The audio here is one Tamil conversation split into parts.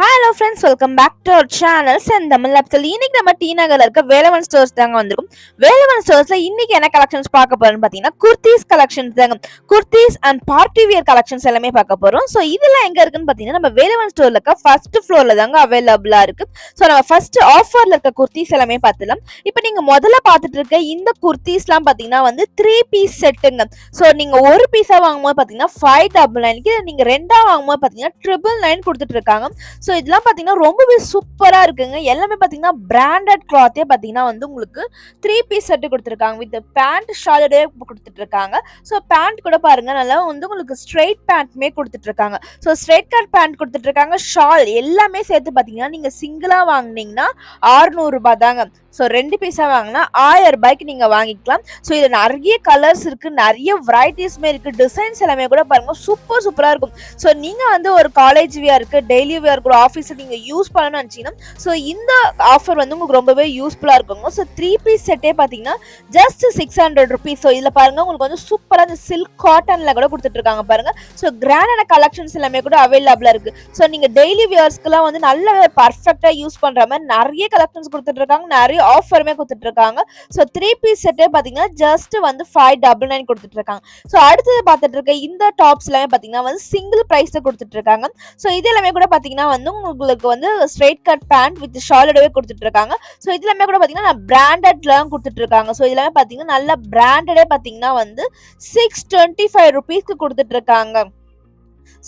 Hi hello friends welcome back to our channel Senthamizh லேப்ஸில் இன்னைக்கு நம்ம டி நகர்ல இருக்க வேலவன் ஸ்டோர்ஸ் தாங்க வந்திருக்கும். வேலவன் ஸ்டோர்ஸ்ல இன்னைக்கு என்ன கலெக்ஷன்ஸ் பார்க்க போறோம்னு பார்த்தீங்கன்னா குர்த்திஸ் கலெக்ஷன்ஸ் தாங்க. Kurtis and party wear collections எல்லாமே பார்க்க போறோம். ஸோ இதெல்லாம் எங்க இருக்குன்னு பார்த்தீங்கன்னா நம்ம வேலவன் ஸ்டோர்ல இருக்க ஃபர்ஸ்ட் ஃப்ளோர்ல தாங்க அவைலபிளா இருக்கு. ஸோ நம்ம ஃபர்ஸ்ட் ஆஃபர்ல இருக்க குர்த்திஸ் எல்லாமே பார்த்துலாம் இப்போ நீங்க முதல்ல பார்த்துட்டு இருக்க இந்த குர்த்திஸ்லாம் பார்த்தீங்கன்னா வந்து த்ரீ பீஸ் செட்டுங்க ஸோ நீங்க ஒரு பீஸா வாங்கும்போது பார்த்தீங்கன்னா ஃபைவ் டபுள் நைன்க்கு நீங்க ரெண்டா வாங்கும்போது பார்த்தீங்கன்னா ட்ரிபிள் நைன் கொடுத்துட்டு இருக்காங்க. ஸோ இதெல்லாம் பார்த்தீங்கன்னா ரொம்பவே சூப்பராக இருக்குங்க. எல்லாமே பார்த்தீங்கன்னா பிராண்டட் கிளாத்தே பார்த்தீங்கன்னா வந்து உங்களுக்கு த்ரீ பீஸ் செட்டு கொடுத்துருக்காங்க. வித் பேண்ட் ஷாலடே கொடுத்துட்டு இருக்காங்க ஸோ பேண்ட் கூட பாருங்க. நல்லா வந்து உங்களுக்கு ஸ்ட்ரெயிட் பேண்ட்மே கொடுத்துட்டு இருக்காங்க ஸோ ஸ்ட்ரெயிட் கட் பேண்ட் கொடுத்துட்டு இருக்காங்க ஷால் எல்லாமே சேர்த்து பார்த்தீங்கன்னா நீங்கள் சிங்கிளாக வாங்கினீங்கன்னா ஆறுநூறுபா தாங்க. ஸோ ரெண்டு பீஸாக வாங்கினா ஆயிரம் ரூபாய்க்கு நீங்கள் வாங்கிக்கலாம். ஸோ இதில் நிறைய கலர்ஸ் இருக்குது நிறைய வெரைட்டிஸ்மே இருக்குது டிசைன்ஸ் எல்லாமே கூட பாருங்கள் சூப்பர் சூப்பராக இருக்கும். ஸோ நீங்கள் வந்து ஒரு காலேஜ் இருக்குது டெய்லி வியாக கூட ஆஃபீஸில் நீங்கள் யூஸ் பண்ணணும்னு நினச்சிங்கன்னா ஸோ இந்த ஆஃபர் வந்து உங்களுக்கு ரொம்பவே யூஸ்ஃபுல்லாக இருக்குங்க. ஸோ த்ரீ பீஸ் செட்டே பார்த்தீங்கன்னா just six hundred rupees so இதில் பாருங்கள் உங்களுக்கு வந்து சூப்பராக இந்த சில்க் காட்டனில் கூட கொடுத்துட்ருக்காங்க பாருங்கள் ஸோ கிராண்டான கலெக்ஷன்ஸ் எல்லாமே கூட அவைலபிளாக இருக்குது ஸோ நீங்கள் டெய்லி வியர்ஸ்க்குலாம் வந்து நல்ல பர்ஃபெக்டாக யூஸ் பண்ணுற மாதிரி நிறைய கலெக்ஷன்ஸ் கொடுத்துட்ருக்காங்க நிறைய ஆஃபருமே கொடுத்துட்ருக்காங்க ஸோ த்ரீ பீஸ் செட்டே பார்த்தீங்கன்னா ஜஸ்ட் வந்து ஃபைவ் டபுள் நைன் கொடுத்துட்ருக்காங்க ஸோ அடுத்தது பார்த்துட்டு இருக்க இந்த டாப்ஸ் எல்லாமே பார்த்தீங்கன்னா வந்து சிங்கிள் ப்ரைஸில் கொடுத்துட்ருக்காங்க ஸோ இது எல்லாமே கூட பார்த்தீங்கன்னா வந்து உங்களுக்கு வந்து ஸ்ட்ரெயிட் கட் பேண்ட் வித் ஷாலோடவே கொடுத்துட்ருக்காங்க ஸோ இது எல்லாமே கூட பார்த்தீங்கன்னா பிராண்டட்லாம் கொடுத்துட்ருக்காங்க ஸோ இது எல்லாமே பார்த்தீங்கன்னா நல்ல பிராண்டடே பார்த்தீங்கன்னா வந்து சிக்ஸ் டுவெண்ட்டி ஃபைவ் ருபீஸ்க்கு கொடுத்துட்ருக்காங்க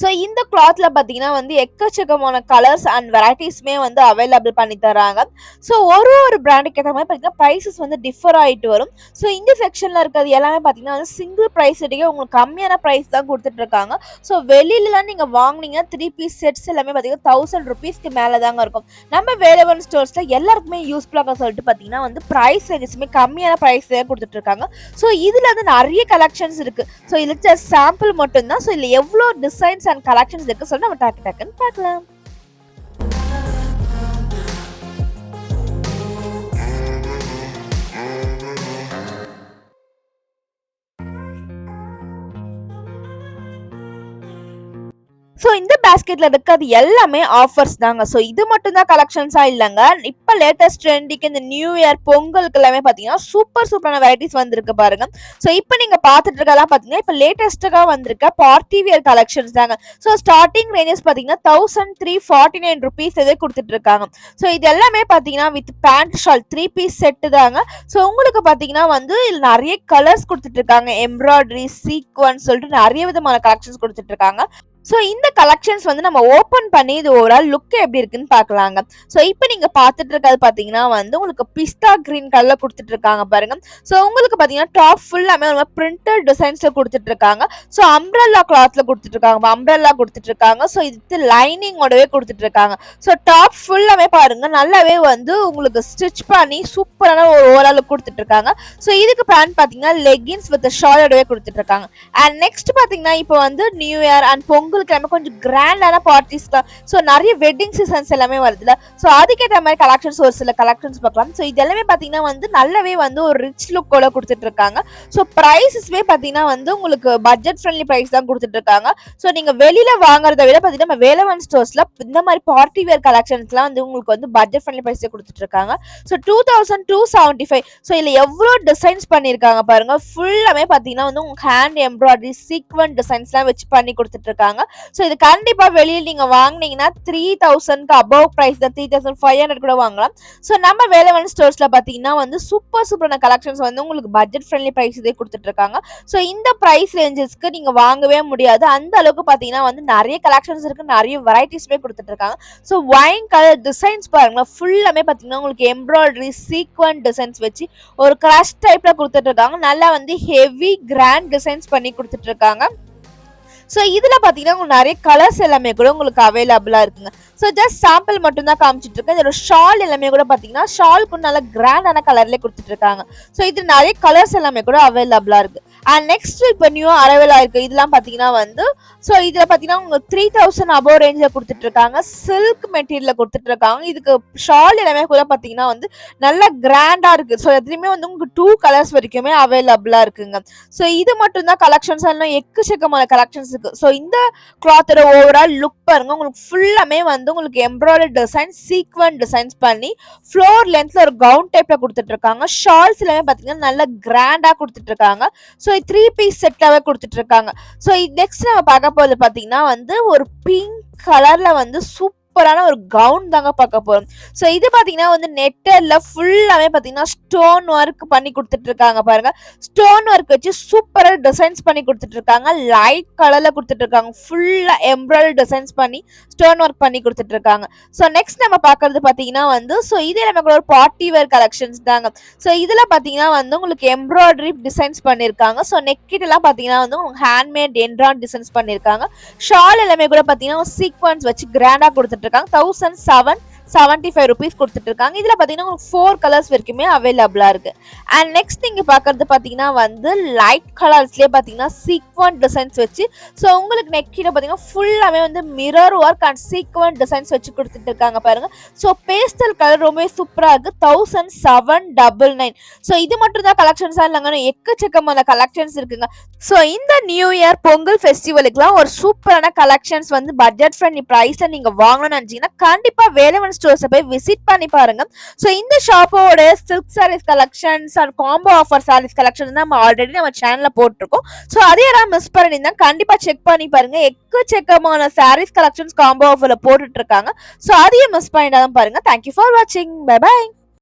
ஸோ இந்த கிளாத்ல பார்த்தீங்கன்னா வந்து எக்கச்சக்கமான கலர்ஸ் அண்ட் வெரைட்டிஸுமே வந்து அவைலபிள் பண்ணி தராங்க ஸோ ஒரு ஒரு பிராண்டுக்கு ஏற்ற மாதிரி பார்த்தீங்கன்னா ப்ரைஸஸ் வந்து டிஃபர் ஆகிட்டு வரும். ஸோ இந்த செக்ஷனில் இருக்கிறது எல்லாமே பார்த்தீங்கன்னா வந்து சிங்கிள் ப்ரைஸ் உங்களுக்கு கம்மியான ப்ரைஸ் தான் கொடுத்துட்டு இருக்காங்க. ஸோ வெளியிலலாம் நீங்கள் வாங்குனீங்கன்னா த்ரீ பீஸ் செட்ஸ் எல்லாமே பார்த்தீங்கன்னா தௌசண்ட் ருபீஸ்க்கு மேலே தாங்க இருக்கும். நம்ம வேலவன் ஸ்டோர்ஸில் எல்லாருக்குமே யூஸ்ஃபுல்லாக சொல்லிட்டு பார்த்தீங்கன்னா வந்து ப்ரைஸ் ரேஞ்சஸுமே கம்மியான ப்ரைஸ் கொடுத்துட்டு இருக்காங்க. ஸோ இதில் வந்து நிறைய கலெக்ஷன்ஸ் இருக்கு. ஸோ இதில் ஜஸ்ட் சாம்பிள் மட்டும்தான். ஸோ இதில் எவ்வளோ டிசைன்ஸ் அண்ட் கலெக்ஷன்ஸ் இருக்கு. சொல்லி நம்ம டக்கு டக்குன்னு பார்க்கலாம். ஸோ இந்த பேஸ்கெட்ல இருக்கிறது எல்லாமே ஆஃபர்ஸ் தாங்க. ஸோ இது மட்டும் தான் கலெக்ஷன்ஸா இல்லைங்க. இப்போ லேட்டஸ்ட் ட்ரெண்டிக்கு இந்த நியூ இயர் பொங்கலுக்கு எல்லாமே பார்த்தீங்கன்னா சூப்பர் சூப்பரான வெரைட்டிஸ் வந்திருக்கு பாருங்க. ஸோ இப்போ நீங்க பார்த்துட்டு இருக்கலாம் பார்த்தீங்கன்னா இப்போ லேட்டஸ்ட்டாக வந்திருக்க பார்ட்டி வியர் கலெக்ஷன்ஸ் தாங்க. ஸோ ஸ்டார்டிங் ரேஞ்சஸ் பார்த்தீங்கன்னா thousand three forty nine rupees இதே கொடுத்துட்டு இருக்காங்க. ஸோ இது எல்லாமே பார்த்தீங்கன்னா with pant shawl three piece set தாங்க. ஸோ உங்களுக்கு பார்த்தீங்கன்னா வந்து இதில் நிறைய கலர்ஸ் கொடுத்துட்டு இருக்காங்க. எம்ப்ராய்டரி சீக்வன்ஸ் சொல்லிட்டு நிறைய விதமான கலெக்ஷன்ஸ் கொடுத்துட்டு இருக்காங்க. ஸோ இந்த கலெக்ஷன்ஸ் வந்து நம்ம ஓப்பன் பண்ணி இது ஓவரால் லுக் எப்படி இருக்குன்னு பார்க்கலாங்க. ஸோ இப்போ நீங்கள் பார்த்துட்டு இருக்கிறது பார்த்தீங்கன்னா வந்து உங்களுக்கு பிஸ்தா கிரீன் கலரில் கொடுத்துட்டு இருக்காங்க பாருங்க. ஸோ உங்களுக்கு பார்த்தீங்கன்னா டாப் ஃபுல்லாமே ஒரு பிரிண்டட் டிசைன்ஸில் கொடுத்துட்டு இருக்காங்க. ஸோ அம்ப்ரல்லா கிளாத்தில் கொடுத்துட்டு இருக்காங்க. அம்ப்ரல்லா கொடுத்துட்டு இருக்காங்க. ஸோ இது லைனிங்கோடவே கொடுத்துட்டு இருக்காங்க. ஸோ டாப் ஃபுல்லாமே பாருங்க. நல்லாவே வந்து உங்களுக்கு ஸ்டிச் பண்ணி சூப்பரான ஒரு ஓவரால் கொடுத்துட்டு இருக்காங்க. ஸோ இதுக்கு பேண்ட் பார்த்தீங்கன்னா லெகின்ஸ் வித் ஷாலோடவே கொடுத்துட்டு இருக்காங்க. அண்ட் நெக்ஸ்ட் பார்த்தீங்கன்னா இப்போ வந்து நியூ இயர் அண்ட் பொங்கல் பொங்கலுக்கு எல்லாமே கொஞ்சம் கிராண்டான பார்ட்டிஸ்லாம் ஸோ நிறைய வெட்டிங் சீசன்ஸ் எல்லாமே வருதுல ஸோ அதுக்கேற்ற மாதிரி கலெக்ஷன்ஸ் ஒரு சில கலெக்ஷன்ஸ் பார்க்கலாம். ஸோ இது எல்லாமே பார்த்தீங்கன்னா வந்து நல்லாவே வந்து ஒரு ரிச் லுக்கோட கொடுத்துட்டு இருக்காங்க. ஸோ ப்ரைஸஸ்மே பார்த்தீங்கன்னா வந்து உங்களுக்கு பட்ஜெட் ஃப்ரெண்ட்லி ப்ரைஸ் தான் கொடுத்துட்டு இருக்காங்க. ஸோ நீங்கள் வெளியில் வாங்குறத விட பார்த்தீங்கன்னா நம்ம வேலவன் ஸ்டோர்ஸில் இந்த மாதிரி பார்ட்டி வேர் கலெக்ஷன்ஸ்லாம் வந்து உங்களுக்கு வந்து பட்ஜெட் ஃப்ரெண்ட்லி ப்ரைஸே கொடுத்துட்டு இருக்காங்க. So two thousand two seventy five so இதில் எவ்வளோ டிசைன்ஸ் பண்ணியிருக்காங்க பாருங்கள் ஃபுல்லாமே பார்த்தீங்கன்னா வந்து உங்களுக்கு ஹேண்ட் எம்ப்ராய்டரி சீக்வன் டிசைன்ஸ்லாம் வச்சு பண்ணி கொடுத்துட்டு இருக்காங்க. ஸோ இது கண்டிப்பா வெளியில் நீங்க வாங்குனீங்கன்னா த்ரீ தௌசண்ட்க்கு அபவ் ப்ரைஸ் தான். த்ரீ தௌசண்ட் ஃபைவ் ஹண்ட்ரட் கூட வாங்கலாம். ஸோ நம்ம வேலவன் ஸ்டோர்ஸ்ல பாத்தீங்கன்னா வந்து சூப்பர் சூப்பரான கலெக்ஷன்ஸ் வந்து உங்களுக்கு பட்ஜெட் ஃப்ரெண்ட்லி ப்ரைஸ் இதே கொடுத்துட்டு இருக்காங்க. ஸோ இந்த ப்ரைஸ் ரேஞ்சஸ்க்கு நீங்க வாங்கவே முடியாது. அந்த அளவுக்கு பாத்தீங்கன்னா வந்து நிறைய கலெக்ஷன்ஸ் இருக்கு. நிறைய வெரைட்டிஸ்மே கொடுத்துட்டு இருக்காங்க. ஸோ வைன் கலர் டிசைன்ஸ் பாருங்களேன். ஃபுல்லாமே பாத்தீங்கன்னா உங்களுக்கு எம்ப்ராய்டரி சீக்வன் டிசைன்ஸ் வச்சு ஒரு கிராஷ் டைப்ல கொடுத்துட்டு இருக்காங்க. நல்லா வந்து ஹெவி கிராண்ட் டிசைன்ஸ் பண்ணி கொடுத்துட்டு இருக்காங்க. ஸோ இதில் பார்த்தீங்கன்னா உங்களுக்கு நிறைய கலர்ஸ் எல்லாமே கூட உங்களுக்கு அவைலபிளாக இருக்குங்க. ஸோ ஜஸ்ட் சாம்பிள் மட்டும் தான் காமிச்சிட்டு இருக்கேன். இதோட ஷால் எல்லாமே கூட பார்த்தீங்கன்னா ஷாலுக்கு நல்ல கிராண்டான கலர்லேயே கொடுத்துட்டு இருக்காங்க. ஸோ இது நிறைய கலர்ஸ் எல்லாமே கூட அவைலபிளாக இருக்கு. அண்ட் நெக்ஸ்ட் இப்போ நியூ அரைவலாக இருக்குது இதெல்லாம் பார்த்தீங்கன்னா வந்து ஸோ இதில் பார்த்தீங்கன்னா உங்களுக்கு த்ரீ தௌசண்ட் அபோவ் ரேஞ்சில் கொடுத்துட்ருக்காங்க சில்க் மெட்டீரியலில் கொடுத்துட்ருக்காங்க இதுக்கு ஷால் எல்லாமே கூட பார்த்தீங்கன்னா வந்து நல்ல கிராண்டாக இருக்கு. ஸோ எதுலேயுமே வந்து உங்களுக்கு டூ கலர்ஸ் வரைக்குமே அவைலபிளாக இருக்குங்க. ஸோ இது மட்டும் தான் கலெக்ஷன்ஸ் எல்லாம் எக்கச்சக்கமான கலெக்ஷன்ஸ் இருக்கு. ஸோ இந்த கிளாத்தோட ஓவரால் லுக் பாருங்க. உங்களுக்கு ஃபுல்லாமே வந்து உங்களுக்கு எம்ப்ராய்டரி டிசைன் சீக்வன் டிசைன்ஸ் பண்ணி ஃப்ளோர் லென்த்ல ஒரு கவுன் டைப்ல கொடுத்துட்ருக்காங்க ஷால்ஸ் எல்லாமே பார்த்தீங்கன்னா நல்ல கிராண்டா கொடுத்துட்ருக்காங்க ஸோ ஸோ த்ரீ பீஸ் செட்டாகவே கொடுத்துட்டு இருக்காங்க. ஸோ நெக்ஸ்ட் நம்ம பார்க்க போகிறது பார்த்தீங்கன்னா வந்து ஒரு பிங்க் கலர்ல வந்து சூப்பரான ஒரு கவுன் தாங்க பார்க்க போறோம். ஸோ இது பார்த்தீங்கன்னா வந்து நெட்டர்ல ஃபுல்லாமே பார்த்தீங்கன்னா ஸ்டோன் ஒர்க் பண்ணி கொடுத்துட்டு இருக்காங்க பாருங்க. ஸ்டோன் ஒர்க் வச்சு சூப்பராக டிசைன்ஸ் பண்ணி கொடுத்துட்டு இருக்காங்க லைட் கலர்ல கொடுத்துட்டு இருக்காங்க ஃபுல்லா எம்ப்ராய்டரி டிசைன்ஸ் பண்ணி ஸ்டோன் ஒர்க் பண்ணி கொடுத்துட்டு இருக்காங்க ஸோ நெக்ஸ்ட் நம்ம பார்க்கறது பார்த்தீங்கன்னா வந்து ஸோ இதே நமக்கு ஒரு பார்ட்டி வேர் கலெக்ஷன்ஸ் தாங்க. ஸோ இதில் பார்த்தீங்கன்னா வந்து உங்களுக்கு எம்ப்ராய்டரி டிசைன்ஸ் பண்ணியிருக்காங்க ஸோ நெக்கிட்டெல்லாம் பார்த்தீங்கன்னா வந்து உங்களுக்கு ஹேண்ட்மேட் என்ட்ரான் டிசைன்ஸ் பண்ணியிருக்காங்க ஷால் எல்லாமே கூட பார்த்தீங்கன்னா சீக்வன்ஸ் வச்சு கிராண்டாக கொடுத்துட்டு இருக்காங்க thousand seven seventy five rupees கொடுத்துட்டு இருக்காங்க இதில் பார்த்தீங்கன்னா உங்களுக்கு ஃபோர் கலர்ஸ் வரைக்குமே அவைலபிளாக இருக்கு. அண்ட் நெக்ஸ்ட் நீங்கள் பார்க்கறது பார்த்தீங்கன்னா வந்து லைட் கலர்ஸ்லேயே பார்த்தீங்கன்னா சீக்வன் டிசைன்ஸ் வச்சு ஸோ உங்களுக்கு நெக்கிட்ட பார்த்தீங்கன்னா ஃபுல்லாகவே வந்து mirror work and sequin designs வச்சு கொடுத்துட்டு இருக்காங்க பாருங்க. ஸோ பேஸ்டல் கலர் ரொம்பவே சூப்பராக இருக்கு. Thousand seven double nine so இது மட்டும் தான் கலெக்ஷன்ஸாக இல்லைங்கன்னு எக்கச்சக்கமான கலெக்ஷன்ஸ் இருக்குங்க. ஸோ இந்த நியூ இயர் பொங்கல் ஃபெஸ்டிவலுக்குலாம் ஒரு சூப்பரான கலெக்ஷன்ஸ் வந்து பட்ஜெட் ஃப்ரெண்ட்லி ப்ரைஸில் நீங்கள் வாங்கணும்னு நினச்சிங்கன்னா கண்டிப்பாக வேலவன் ஸ்டோர்ஸை போய் விசிட் பண்ணி பாருங்க. ஸோ இந்த ஷாப்போட silk saris collections and combo offer saris collection நம்ம ஆல்ரெடி நம்ம சேனலில் போட்டிருக்கோம். ஸோ அதே யாராவது மிஸ் பண்ணியிருந்தா கண்டிப்பாக செக் பண்ணி பாருங்க. எக்கச்சக்கமான சாரீஸ் கலெக்ஷன்ஸ் காம்போ ஆஃபரில் போட்டுட்டு இருக்காங்க. ஸோ அதையும் மிஸ் பண்ணிடாதான் பாருங்க. தேங்க்யூ ஃபார் வாட்சிங் பை பை